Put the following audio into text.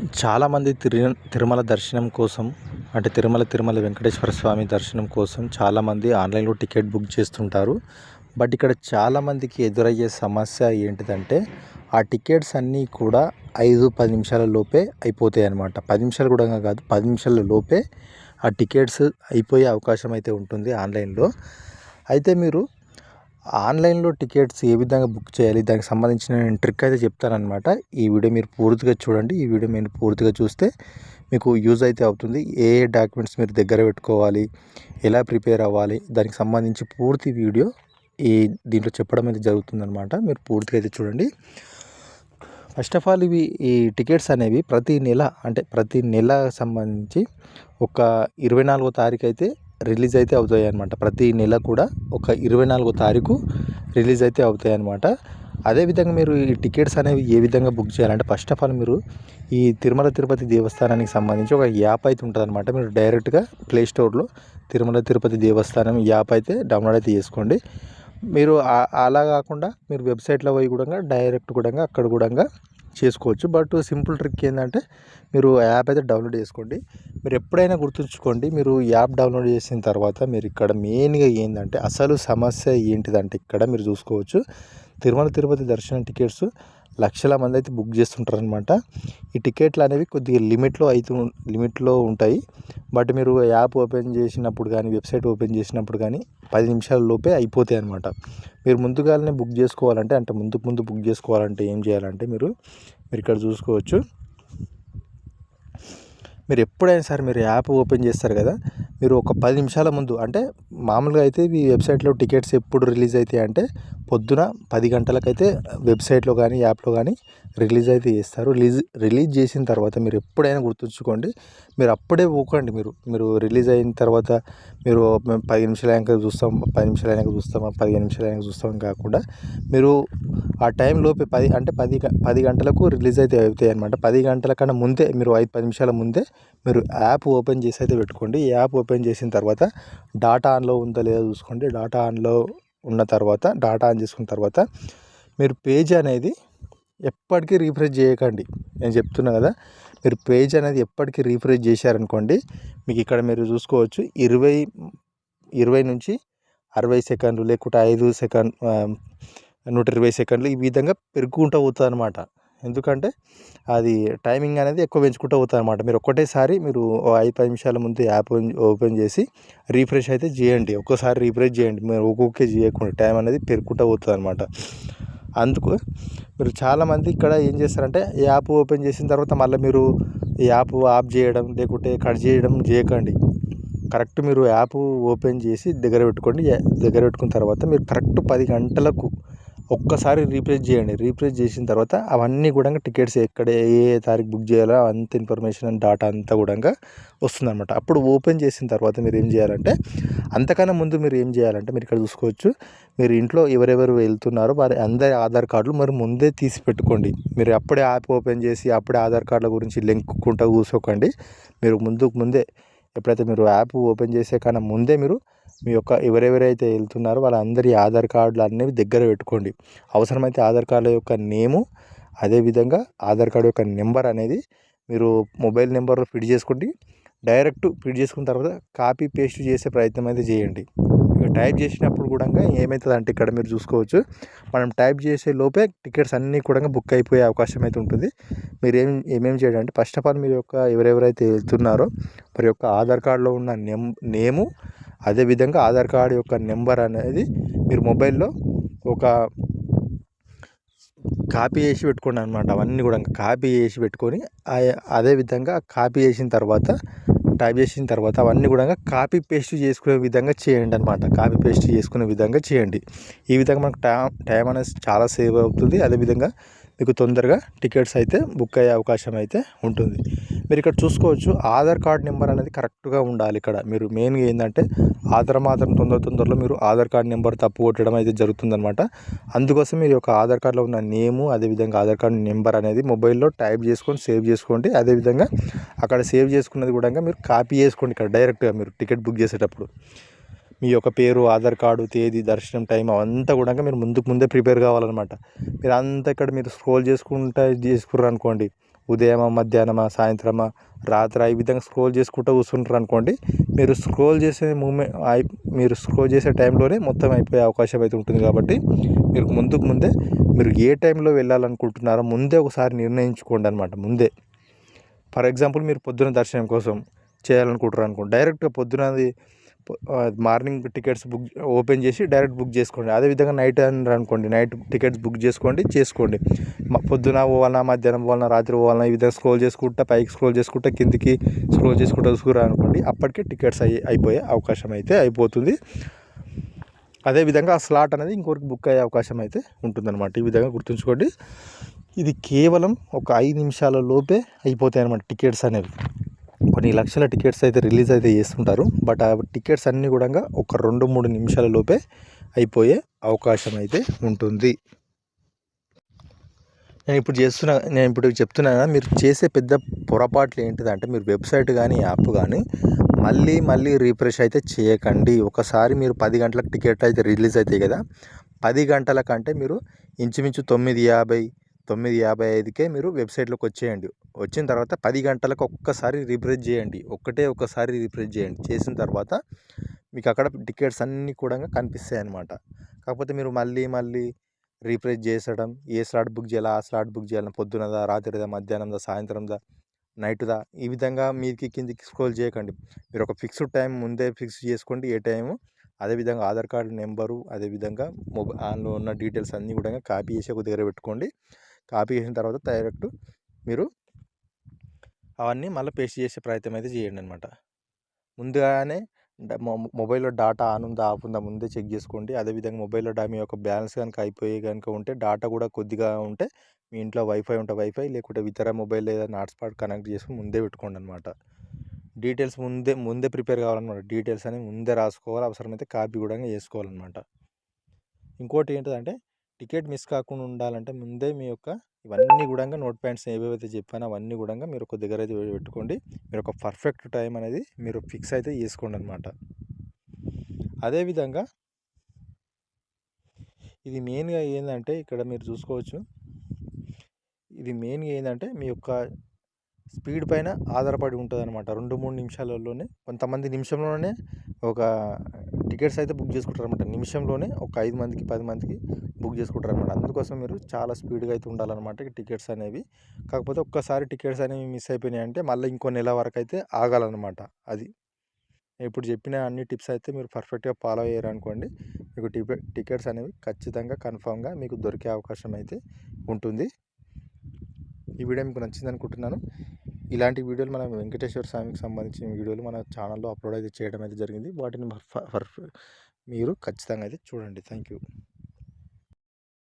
చాలామంది తిరు తిరుమల దర్శనం కోసం అంటే తిరుమల తిరుమల వెంకటేశ్వర స్వామి దర్శనం కోసం చాలామంది ఆన్లైన్లో టికెట్ బుక్ చేస్తుంటారు. బట్ ఇక్కడ చాలామందికి ఎదురయ్యే సమస్య ఏంటిదంటే ఆ టికెట్స్ అన్నీ కూడా ఐదు పది నిమిషాల లోపే అయిపోతాయి అన్నమాట. పది నిమిషాలు కూడా కాదు పది నిమిషాల లోపే ఆ టికెట్స్ అయిపోయే అవకాశం అయితే ఉంటుంది ఆన్లైన్లో. అయితే మీరు ఆన్లైన్లో టికెట్స్ ఏ విధంగా బుక్ చేయాలి? దానికి సంబంధించిన నేను ట్రిక్ అయితే చెప్తానమాట ఈ వీడియో మీరు పూర్తిగా చూడండి. ఈ వీడియో మీరు పూర్తిగా చూస్తే మీకు యూజ్ అయితే అవుతుంది. ఏ ఏ డాక్యుమెంట్స్ మీరు దగ్గర పెట్టుకోవాలి? ఎలా ప్రిపేర్ అవ్వాలి? దానికి సంబంధించి పూర్తి వీడియో ఈ దీంట్లో చెప్పడం అయితే జరుగుతుందనమాట మీరు పూర్తిగా అయితే చూడండి. ఫస్ట్ ఆఫ్ ఆల్ ఇవి ఈ టికెట్స్ అనేవి ప్రతి నెల అంటే ప్రతి నెల సంబంధించి ఒక ఇరవై నాలుగో తారీఖు అయితే రిలీజ్ అయితే అవుతాయి అనమాట ప్రతి నెల కూడా ఒక ఇరవై నాలుగో తారీఖు రిలీజ్ అయితే అవుతాయి అనమాట అదేవిధంగా మీరు ఈ టికెట్స్ అనేవి ఏ విధంగా బుక్ చేయాలంటే ఫస్ట్ ఆఫ్ ఆల్ మీరు ఈ తిరుమల తిరుపతి దేవస్థానానికి సంబంధించి ఒక యాప్ అయితే ఉంటుంది అనమాట మీరు డైరెక్ట్గా ప్లే స్టోర్లో తిరుమల తిరుపతి దేవస్థానం యాప్ అయితే డౌన్లోడ్ అయితే చేసుకోండి. మీరు అలా కాకుండా మీరు వెబ్సైట్లో పోయి కూడా డైరెక్ట్ కూడా అక్కడ కూడా చేసుకోవచ్చు. బట్ సింపుల్ ట్రిక్ ఏంటంటే మీరు యాప్ అయితే డౌన్లోడ్ చేసుకోండి. మీరు ఎప్పుడైనా గుర్తుంచుకోండి మీరు యాప్ డౌన్లోడ్ చేసిన తర్వాత మీరు ఇక్కడ మెయిన్గా ఏంటంటే అసలు సమస్య ఏంటిదంటే ఇక్కడ మీరు చూసుకోవచ్చు. తిరుమల తిరుపతి దర్శనం టికెట్స్ లక్షల మంది అయితే బుక్ చేస్తుంటారు అనమాట ఈ టికెట్లు అనేవి కొద్దిగా లిమిట్లో అయితే లిమిట్లో ఉంటాయి. బట్ మీరు యాప్ ఓపెన్ చేసినప్పుడు కానీ వెబ్సైట్ ఓపెన్ చేసినప్పుడు కానీ పది నిమిషాల లోపే అయిపోతాయి అనమాట మీరు ముందుగానే బుక్ చేసుకోవాలంటే అంటే ముందుకు ముందు బుక్ చేసుకోవాలంటే ఏం చేయాలంటే మీరు మీరు ఇక్కడ చూసుకోవచ్చు. మీరు ఎప్పుడైనా సరే మీరు యాప్ ఓపెన్ చేస్తారు కదా మీరు ఒక పది నిమిషాల ముందు అంటే మామూలుగా అయితే ఈ వెబ్సైట్లో టికెట్స్ ఎప్పుడు రిలీజ్ అవుతాయి అంటే పొద్దున పది గంటలకైతే వెబ్సైట్లో కానీ యాప్లో కానీ రిలీజ్ అయితే చేస్తారు. రిలీజ్ రిలీజ్ చేసిన తర్వాత మీరు ఎప్పుడైనా గుర్తుంచుకోండి. మీరు అప్పుడే పోకండి మీరు. మీరు రిలీజ్ అయిన తర్వాత మీరు పది నిమిషాల అయినాక చూస్తాం పది నిమిషాలు అయినాక చూస్తాం పదిహేను నిమిషాల అయినాక చూస్తాం కాకుండా మీరు ఆ టైంలోపే పది అంటే పది పది గంటలకు రిలీజ్ అయితే అవుతాయి అనమాట పది గంటల కన్నా ముందే మీరు ఐదు పది నిమిషాల ముందే మీరు యాప్ ఓపెన్ చేసి అయితే పెట్టుకోండి. యాప్ ఓపెన్ చేసిన తర్వాత డాటా ఆన్లో ఉందో లేదో చూసుకోండి. డాటా ఆన్లో ఉన్న తర్వాత డాటా ఆన్ చేసుకున్న తర్వాత మీరు పేజ్ అనేది ఎప్పటికీ రీఫ్రెష్ చేయకండి. నేను చెప్తున్నా కదా మీరు పేజ్ అనేది ఎప్పటికీ రీఫ్రెష్ చేశారనుకోండి మీకు ఇక్కడ మీరు చూసుకోవచ్చు ఇరవై ఇరవై నుంచి అరవై సెకండ్లు లేకుంటే ఐదు సెకండ్ నూట ఇరవై సెకండ్లు ఈ విధంగా పెరుగుకుంటూ పోతుంది అనమాట ఎందుకంటే అది టైమింగ్ అనేది ఎక్కువ పెంచుకుంటూ పోతుంది అనమాట మీరు ఒక్కటేసారి మీరు ఐదు పది నిమిషాల ముందు యాప్ ఓపెన్ చేసి రీఫ్రెష్ అయితే చేయండి. ఒక్కోసారి రీఫ్రెష్ చేయండి. మీరు ఒక్కొక్కే చేయకుండా టైం అనేది పెరుగుకుంటూ పోతుంది అనమాట అందుకు మీరు చాలామంది ఇక్కడ ఏం చేస్తారంటే యాప్ ఓపెన్ చేసిన తర్వాత మళ్ళీ మీరు యాప్ ఆఫ్ చేయడం లేకుంటే కట్ చేయడం చేయకండి. కరెక్ట్ మీరు యాప్ ఓపెన్ చేసి దగ్గర పెట్టుకోండి. దగ్గర పెట్టుకున్న తర్వాత మీరు కరెక్ట్ పది గంటలకు ఒక్కసారి రీప్లేస్ చేయండి. రీప్లేస్ చేసిన తర్వాత అవన్నీ కూడా టికెట్స్ ఎక్కడ ఏ తారీఖు బుక్ చేయాలో అంత ఇన్ఫర్మేషన్ డాటా అంతా కూడా వస్తుందన్నమాట. అప్పుడు ఓపెన్ చేసిన తర్వాత మీరు ఏం చేయాలంటే అంతకన్నా ముందు మీరు ఏం చేయాలంటే మీరు ఇక్కడ చూసుకోవచ్చు. మీరు ఇంట్లో ఎవరెవరు వెళ్తున్నారో వారి అందరి ఆధార్ కార్డులు మరి ముందే తీసి పెట్టుకోండి. మీరు అప్పుడే యాప్ ఓపెన్ చేసి అప్పుడే ఆధార్ కార్డుల గురించి లింక్కుంటూ కూర్చోకండి. మీరు ముందుకు ముందే ఎప్పుడైతే మీరు యాప్ ఓపెన్ చేసే కన్నా ముందే మీరు మీ యొక్క ఎవరెవరైతే వెళ్తున్నారో వాళ్ళందరి ఆధార్ కార్డులు అనేవి దగ్గర పెట్టుకోండి. అవసరమైతే ఆధార్ కార్డుల యొక్క నేము అదేవిధంగా ఆధార్ కార్డు యొక్క నెంబర్ అనేది మీరు మొబైల్ నెంబర్లో ఫిట్ చేసుకోండి. డైరెక్ట్ ఫిట్ చేసుకున్న తర్వాత కాపీ పేస్ట్ చేసే ప్రయత్నం అయితే చేయండి. టైప్ చేసినప్పుడు కూడా ఏమవుతుంది అంటే ఇక్కడ మీరు చూసుకోవచ్చు. మనం టైప్ చేసే లోపే టికెట్స్ అన్నీ కూడా బుక్ అయిపోయే అవకాశం అయితే ఉంటుంది. మీరు ఏం ఏమేమి చేయడం అంటే ఫస్ట్ ఆఫ్ ఆల్ మీరు యొక్క ఎవరెవరైతే వెళ్తున్నారో మరి యొక్క ఆధార్ కార్డులో ఉన్న నెమ్ నేము అదేవిధంగా ఆధార్ కార్డు యొక్క నెంబర్ అనేది మీరు మొబైల్లో ఒక కాపీ చేసి పెట్టుకోండి అనమాట అవన్నీ కూడా కాపీ చేసి పెట్టుకొని అదేవిధంగా కాపీ చేసిన తర్వాత టైప్ చేసిన తర్వాత అవన్నీ కూడా కాపీ పేస్ట్ చేసుకునే విధంగా చేయండి అనమాట కాపీ పేస్ట్ చేసుకునే విధంగా చేయండి. ఈ విధంగా మనకు టైం టైం అనేది చాలా సేవ్ అవుతుంది. అదేవిధంగా మీకు తొందరగా టికెట్స్ అయితే బుక్ అయ్యే అవకాశం అయితే ఉంటుంది. మీరు ఇక్కడ చూసుకోవచ్చు ఆధార్ కార్డ్ నెంబర్ అనేది కరెక్ట్గా ఉండాలి ఇక్కడ. మీరు మెయిన్గా ఏంటంటే ఆధార్ మాత్రం తొందర తొందరలో మీరు ఆధార్ కార్డ్ నెంబర్ తప్పు కొట్టడం అయితే జరుగుతుందనమాట అందుకోసం మీరు యొక్క ఆధార్ కార్డులో ఉన్న నేము అదేవిధంగా ఆధార్ కార్డ్ నెంబర్ అనేది మొబైల్లో టైప్ చేసుకొని సేవ్ చేసుకోండి. అదేవిధంగా అక్కడ సేవ్ చేసుకున్నది కూడా మీరు కాపీ చేసుకోండి ఇక్కడ డైరెక్ట్గా మీరు టికెట్ బుక్ చేసేటప్పుడు. మీ యొక్క పేరు ఆధార్ కార్డు తేదీ దర్శనం టైం అవంతా కూడా మీరు ముందుకు ముందే ప్రిపేర్ కావాలన్నమాట. మీరు అంతా ఇక్కడ మీరు స్క్రోల్ చేసుకుంటా చేసుకుర్రు అనుకోండి ఉదయమా మధ్యాహ్నమా సాయంత్రమా రాత్రి ఈ విధంగా స్క్రోల్ చేసుకుంటూ కూర్చుంటారు అనుకోండి మీరు స్క్రోల్ చేసే మూమెంట్ మీరు స్క్రోల్ చేసే టైంలోనే మొత్తం అయిపోయే అవకాశం అయితే ఉంటుంది కాబట్టి మీరు ముందుకు ముందే మీరు ఏ టైంలో వెళ్ళాలనుకుంటున్నారో ముందే ఒకసారి నిర్ణయించుకోండి అనమాట ముందే. ఫర్ ఎగ్జాంపుల్ మీరు పొద్దున దర్శనం కోసం చేయాలనుకుంటారు అనుకోండి డైరెక్ట్గా పొద్దునది మార్నింగ్ టికెట్స్ బుక్ ఓపెన్ చేసి డైరెక్ట్ బుక్ చేసుకోండి. అదేవిధంగా నైట్ అనుకోండి. నైట్ టికెట్స్ బుక్ చేసుకోండి చేసుకోండి. పొద్దున పోవాలన్నా మధ్యాహ్నం పోవాలన్నా రాత్రి పోవాలన్నా ఈ విధంగా స్క్రోల్ చేసుకుంటా పైకి స్క్రోల్ చేసుకుంటా కిందికి స్క్రోల్ చేసుకుంటా చూసుకురా అనుకోండి అప్పటికే టికెట్స్ అయ్యి అయిపోయే అవకాశం అయితే అయిపోతుంది. అదేవిధంగా ఆ స్లాట్ అనేది ఇంకొకరికి బుక్ అయ్యే అవకాశం అయితే ఉంటుందన్నమాట. ఈ విధంగా గుర్తుంచుకోండి. ఇది కేవలం ఒక ఐదు నిమిషాల లోపే అయిపోతాయి అన్నమాట టికెట్స్ అనేవి. కొన్ని లక్షల టికెట్స్ అయితే రిలీజ్ అయితే చేస్తుంటారు. బట్ ఆ టికెట్స్ అన్నీ కూడా ఒక రెండు మూడు నిమిషాల లోపే అయిపోయే అవకాశం అయితే ఉంటుంది. నేను ఇప్పుడు చేస్తున్నా నేను ఇప్పుడు చెప్తున్నా మీరు చేసే పెద్ద పొరపాట్లు ఏంటిదంటే మీరు వెబ్సైట్ కానీ యాప్ కానీ మళ్ళీ మళ్ళీ రీఫ్రెష్ అయితే చేయకండి. ఒకసారి మీరు పది గంటలకు టికెట్ అయితే రిలీజ్ అవుతాయి కదా పది గంటల కంటే మీరు ఇంచుమించు తొమ్మిది యాభై తొమ్మిది యాభై ఐదుకే మీరు వెబ్సైట్లోకి వచ్చేయండి. వచ్చిన తర్వాత పది గంటలకు ఒక్కసారి రిఫ్రెష్ చేయండి. ఒక్కటే ఒక్కసారి రిఫ్రెష్ చేయండి. చేసిన తర్వాత మీకు అక్కడ టికెట్స్ అన్నీ కూడా కనిపిస్తాయి అన్నమాట కాకపోతే మీరు మళ్ళీ మళ్ళీ రీఫ్రెష్ చేసడం ఏ స్లాట్ బుక్ చేయాలా ఆ స్లాట్ బుక్ చేయాలని పొద్దునదా రాత్రిదా మధ్యాహ్నందా సాయంత్రందా నైట్దా ఈ విధంగా మీకి కిందికి స్క్రోల్ చేయకండి. మీరు ఒక ఫిక్స్డ్ టైం ముందే ఫిక్స్ చేసుకోండి. ఏ టైము అదేవిధంగా ఆధార్ కార్డు నెంబరు అదేవిధంగా మొబైల్ ఆన్లో ఉన్న డీటెయిల్స్ అన్నీ కూడా కాపీ చేసి ఒక దగ్గర పెట్టుకోండి. కాపీ చేసిన తర్వాత డైరెక్ట్ మీరు అవన్నీ మళ్ళీ పేస్ట్ చేసే ప్రయత్నం అయితే చేయండి అనమాట ముందుగానే మొబైల్లో డాటా ఆన్ ఉందా ఆఫ్ ఉందా ముందే చెక్ చేసుకోండి. అదేవిధంగా మొబైల్లో డా మీ యొక్క బ్యాలెన్స్ కనుక అయిపోయి కనుక ఉంటే డాటా కూడా కొద్దిగా ఉంటే మీ ఇంట్లో వైఫై ఉంటే వైఫై లేకుంటే ఇతర మొబైల్ ఏదైనా హాట్స్పాట్ కనెక్ట్ చేసుకుని ముందే పెట్టుకోండి అనమాట డీటెయిల్స్ ముందే ముందే ప్రిపేర్ కావాలన్నమాట. డీటెయిల్స్ అనేవి ముందే రాసుకోవాలి. అవసరమైతే కాపీ కూడా చేసుకోవాలన్నమాట ఇంకోటి ఏంటంటే టికెట్ మిస్ కాకుండా ఉండాలంటే ముందే మీ యొక్క ఇవన్నీ కూడా నోట్ ప్యాంట్స్ ఏవేవైతే చెప్పానో అవన్నీ కూడా మీరు ఒక దగ్గర అయితే పెట్టుకోండి. మీరు ఒక పర్ఫెక్ట్ టైం అనేది మీరు ఫిక్స్ అయితే చేసుకోండి అనమాట అదేవిధంగా ఇది మెయిన్గా ఏంటంటే ఇక్కడ మీరు చూసుకోవచ్చు. ఇది మెయిన్గా ఏంటంటే మీ యొక్క స్పీడ్ పైన ఆధారపడి ఉంటుంది అనమాట రెండు మూడు నిమిషాలలోనే కొంతమంది నిమిషంలోనే ఒక టికెట్స్ అయితే బుక్ చేసుకుంటారు అనమాట నిమిషంలోనే ఒక ఐదు మందికి పది మందికి బుక్ చేసుకుంటారు అనమాట అందుకోసం మీరు చాలా స్పీడ్గా అయితే ఉండాలన్నమాట టికెట్స్ అనేవి. కాకపోతే ఒక్కసారి టికెట్స్ అనేవి మిస్ అయిపోయినాయి అంటే మళ్ళీ ఇంకో నెల వరకు అయితే ఆగాలన్నమాట అది. ఇప్పుడు చెప్పిన అన్ని టిప్స్ అయితే మీరు పర్ఫెక్ట్గా ఫాలో అయ్యారు అనుకోండి మీకు టికెట్స్ అనేవి ఖచ్చితంగా కన్ఫామ్గా మీకు దొరికే అవకాశం అయితే ఉంటుంది. ఈ వీడియో మీకు నచ్చింది అనుకుంటున్నాను. ఇలాంటి వీడియోలు మన వెంకటేశ్వర స్వామికి సంబంధించిన వీడియోలు మన ఛానల్లో అప్లోడ్ అయితే చేయడం అయితే జరిగింది. వాటిని మీరు ఖచ్చితంగా అయితే చూడండి. Thank you